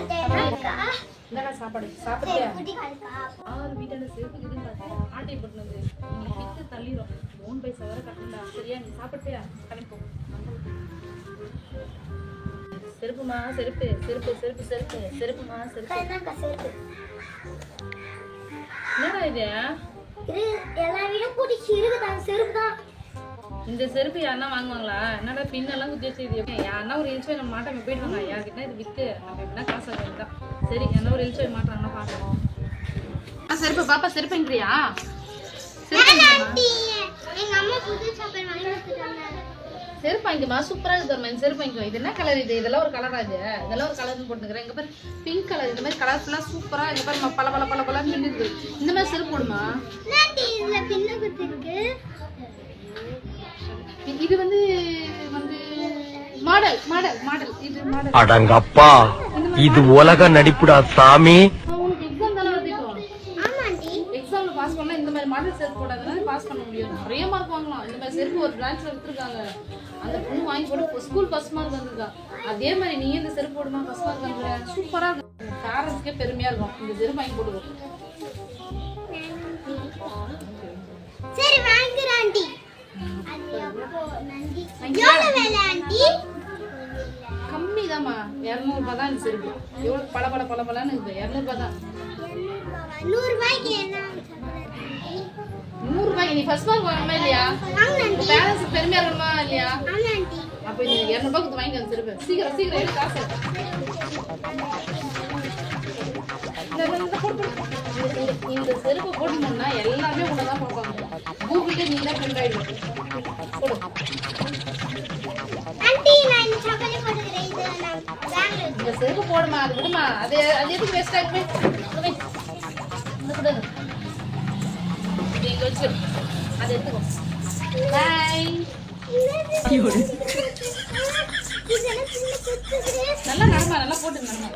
இந்தாடா சாப்பாடு. சாப்பிட்டியா? ஆறு வீட்டாண்ட செருப்பு இதுன்னு பார்த்தேன் ஆட்டை போட்டுனது. நீ பித்து தள்ளிடும் மூணு பைசா வர கட்டண்டா சரியா நீ சாப்பிட்டியா? கிளம்பி செருப்புமா செருப்பு. செருப்பு செருப்பு செருப்பு. செருப்புமா செருப்பு. என்னடா இது? செருப்பு தான் இந்த செருப்பு யாருன்னா வாங்குவாங்களா? என்னடா பின்னெல்லாம் குத்தி வச்சு? யாருன்னா ஒரு இன்ச்சு நம்ம மாட்டாம போயிடுவாங்க யார்கிட்ட இது வித்து நம்ம எப்படின்னா காசு வேண்டியதுதான் சரி என்ன ஒரு இன்ச்சு மாட்டாங்கன்னா பார்க்கலாம் ஆ செருப்பு பாப்பா செருப்புங்கிறியா செருப்பு செருப்பு வாங்கிக்கமா சூப்பரா இருக்கு செருப்பு வாங்கிக்கோ இது என்ன கலர் இது? இதெல்லாம் ஒரு கலரா இது? இதெல்லாம் ஒரு கலர்னு போட்டுக்கிறேன் இங்க பாரு பிங்க் கலர் இந்த மாதிரி கலர்ஃபுல்லா சூப்பரா இங்க பாரு பல பல பல பல மின்னுது இந்த மாதிரி செருப்பு போடுமா? இது வந்து வந்து மாடல் மாடல் மாடல். இது மாடல். அடங்கப்பா இது உலக நடிப்புடா சாமி. உனக்கு எக்ஸாம் தானே வருது இப்போ? எக்ஸாம்ல பாஸ் பண்ணா இந்த மாதிரி மாடல் செருப்பு போடாதனால பாஸ் பண்ண முடியும். நிறைய மார்க் வாங்கலாம். இந்த மாதிரி செருப்பு ஒரு பிரான்ச்ல எடுத்திருக்காங்க அந்த பொண்ணு வாங்கி போட்டு ஸ்கூல் ஃபர்ஸ்ட் மார்க் வந்திருக்கா. அதே மாதிரி நீ இந்த செருப்பு போடுமா ஃபர்ஸ்ட் மார்க் சூப்பரா இருக்கும் பேரண்ட்ஸ்க்கே பெருமையா இருக்கும். இந்த செருப்பு வாங்கி போட்டுக்கோ சரி கம்மி இரநூறுபா தான் இந்த செருப்பு. எவ்வளோ பல பல பல பலன்னு இருக்குது இரநூறுபா தான் நூறுரூபாய்க்கு நீ ஃபர்ஸ்ட் மார்க் வாங்கணுமா இல்லையா? பேரண்ட்ஸ் பெருமையா இருக்கணுமா இல்லையா? அப்ப இந்த இரநூறுபா கொடுத்து வாங்கி வந்து திரும்ப சீக்கிரம் சீக்கிரம் எடுத்து காசு இந்த- செருப்பு போட்டுனோம்னா எல்லாமே உன்னதான் பார்ப்பாங்க. கூகுள்ல நீ தான் நான் இந்த செருப்பு போடுமா அது விடுமா? அது அது எதுக்கு வேஸ்ட் ஆகுமே அது எடுத்துக்கோ. பாய் நல்லா நடமா? நல்லா போட்டு நடமா